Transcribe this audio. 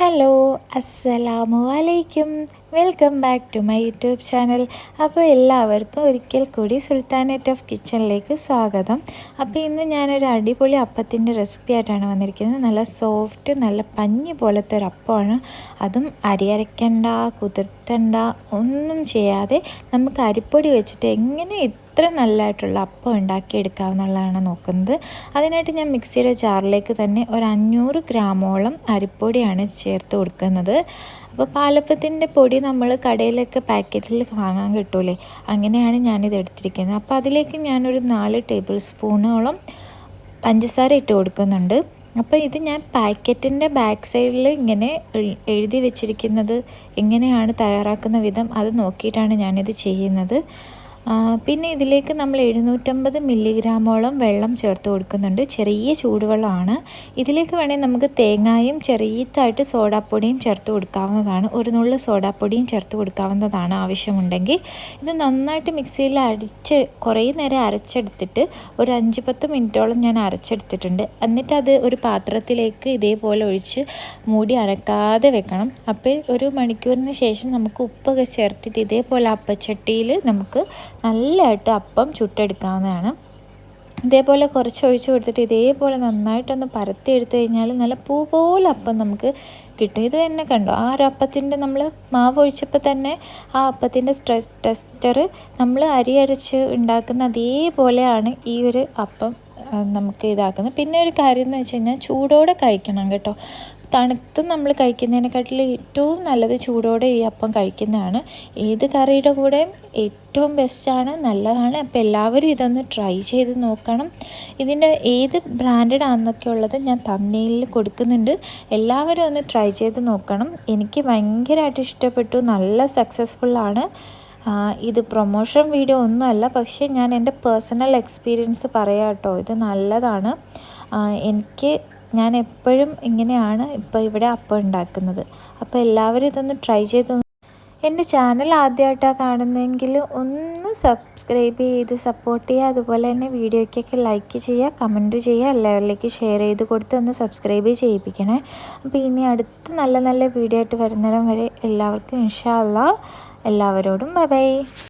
Hello അസ്സലാമു അലൈക്കും welcome back to my YouTube channel. അപ്പോൾ എല്ലാവർക്കും ഒരിക്കൽ കൂടി സുൽത്താനേറ്റ് ഓഫ് കിച്ചണിലേക്ക് സ്വാഗതം. അപ്പോൾ ഇന്ന് ഞാനൊരു അടിപൊളി അപ്പത്തിന്റെ റെസിപ്പി ആയിട്ടാണ് വന്നിരിക്കുന്നത്. നല്ല സോഫ്റ്റ് നല്ല പഞ്ഞി പോലത്തെ ഒരു അപ്പമാണ്. അതും അരി അരയ്ക്കണ്ട കുതിർത്തണ്ട ഒന്നും ചെയ്യാതെ നമുക്ക് അരിപ്പൊടി വെച്ചിട്ട് എങ്ങനെ ഇത്ര നല്ലതായിട്ടുള്ള അപ്പം ഉണ്ടാക്കിയെടുക്കാവുന്നതാണ് നോക്കുന്നത്. അതിനായിട്ട് ഞാൻ മിക്സിയുടെ ജാറിലേക്ക് തന്നെ ഒരു അഞ്ഞൂറ് ഗ്രാമോളം അരിപ്പൊടിയാണ് ചേർത്ത് കൊടുക്കുന്നത്. അപ്പോൾ പാലപ്പത്തിന്റെ പൊടി നമ്മൾ കടയിലൊക്കെ പാക്കറ്റിൽ വാങ്ങാൻ കിട്ടൂലേ അങ്ങനെയാണ് ഞാനിത് എടുത്തിരിക്കുന്നത്. അപ്പോൾ അതിലേക്ക് ഞാനൊരു നാല് ടേബിൾ സ്പൂണോളം പഞ്ചസാര ഇട്ട് കൊടുക്കുന്നുണ്ട്. അപ്പോൾ ഇത് ഞാൻ പാക്കറ്റിന്റെ ബാക്ക് സൈഡിൽ ഇങ്ങനെ എഴുതി വെച്ചിരിക്കുന്നത് എങ്ങനെയാണ് തയ്യാറാക്കുന്ന വിധം അത് നോക്കിയിട്ടാണ് ഞാനിത് ചെയ്യുന്നത്. പിന്നെ ഇതിലേക്ക് നമ്മൾ എഴുന്നൂറ്റമ്പത് മില്ലിഗ്രാമോളം വെള്ളം ചേർത്ത് കൊടുക്കുന്നുണ്ട്. ചെറിയ ചൂടുവെള്ളമാണ്. ഇതിലേക്ക് വേണമെങ്കിൽ നമുക്ക് തേങ്ങായും ചെറിയതായിട്ട് സോഡാപ്പൊടിയും ചേർത്ത് കൊടുക്കാവുന്നതാണ്. ഒരു നുള്ളു സോഡാപ്പൊടിയും ചേർത്ത് കൊടുക്കാവുന്നതാണ് ആവശ്യമുണ്ടെങ്കിൽ. ഇത് നന്നായിട്ട് മിക്സിയിൽ അടിച്ച് കുറേ നേരം അരച്ചെടുത്തിട്ട് ഒരു അഞ്ച് പത്ത് മിനിറ്റോളം ഞാൻ അരച്ചെടുത്തിട്ടുണ്ട്. എന്നിട്ട് അത് ഒരു പാത്രത്തിലേക്ക് ഇതേപോലെ ഒഴിച്ച് മൂടി അനക്കാതെ വെക്കണം. അപ്പോൾ ഒരു മണിക്കൂറിന് ശേഷം നമുക്ക് ഉപ്പൊക്കെ ചേർത്തിട്ട് ഇതേപോലെ അപ്പച്ചട്ടിയിൽ നമുക്ക് നല്ലതായിട്ട് അപ്പം ചുട്ടെടുക്കാവുന്നതാണ്. ഇതേപോലെ കുറച്ച് ഒഴിച്ച് കൊടുത്തിട്ട് ഇതേപോലെ നന്നായിട്ടൊന്ന് പരത്തി എടുത്തു കഴിഞ്ഞാൽ നല്ല പൂ പോലെ അപ്പം നമുക്ക് കിട്ടും. ഇത് തന്നെ കണ്ടോ? ആ ഒരു അപ്പത്തിന്റെ നമ്മൾ മാവ് ഒഴിച്ചപ്പോൾ തന്നെ ആ അപ്പത്തിന്റെ ടെസ്റ്റർ നമ്മൾ അരി അരച്ച് ഉണ്ടാക്കുന്ന അതേപോലെയാണ് ഈ ഒരു അപ്പം നമുക്ക് ഇതാക്കുന്നത്. പിന്നെ ഒരു കാര്യം എന്ന് വെച്ച് കഴിഞ്ഞാൽ ചൂടോടെ കഴിക്കണം കേട്ടോ. തണുത്ത് നമ്മൾ കഴിക്കുന്നതിനെക്കാട്ടിൽ ഏറ്റവും നല്ലത് ചൂടോടെ ഈ അപ്പം കഴിക്കുന്നതാണ്. ഏത് കറിയുടെ കൂടെ ഏറ്റവും ബെസ്റ്റാണ് നല്ലതാണ്. അപ്പോൾ എല്ലാവരും ഇതൊന്ന് ട്രൈ ചെയ്ത് നോക്കണം. ഇതിന്റെ ഏത് ബ്രാൻഡഡ് ആണെന്നൊക്കെ ഉള്ളത് ഞാൻ തമ്മിലിൽ കൊടുക്കുന്നുണ്ട്. എല്ലാവരും ഒന്ന് ട്രൈ ചെയ്ത് നോക്കണം. എനിക്ക് ഭയങ്കരമായിട്ട് ഇഷ്ടപ്പെട്ടു. നല്ല സക്സസ്ഫുള്ളാണ് ഇത് പ്രൊമോഷൻ വീഡിയോ ഒന്നുമല്ല പക്ഷേ ഞാൻ എന്റെ പേഴ്സണൽ എക്സ്പീരിയൻസ് പറയാം കേട്ടോ. ഇത് നല്ലതാണ്. എനിക്ക് ഞാൻ എപ്പോഴും ഇങ്ങനെയാണ് ഇപ്പോൾ ഇവിടെ അപ്പം ഉണ്ടാക്കുന്നത് അപ്പോൾ എല്ലാവരും ഇതൊന്ന് ട്രൈ ചെയ്ത് എന്റെ ചാനൽ ആദ്യമായിട്ടാണ് കാണുന്നതെങ്കിൽ ഒന്ന് സബ്സ്ക്രൈബ് ചെയ്ത് സപ്പോർട്ട് ചെയ്യുക. അതുപോലെ തന്നെ വീഡിയോയ്ക്കൊക്കെ ലൈക്ക് ചെയ്യുക കമന്റ് ചെയ്യുക എല്ലാവരിലേക്ക് ഷെയർ ചെയ്ത് കൊടുത്ത് ഒന്ന് സബ്സ്ക്രൈബ് ചെയ്യിപ്പിക്കണേ. അപ്പോൾ ഇനി അടുത്ത് നല്ല നല്ല വീഡിയോ ആയിട്ട് വരുന്നിടം വരെ എല്ലാവർക്കും ഇൻഷാ അല്ലാ എല്ലാവരോടും ബൈ ബൈ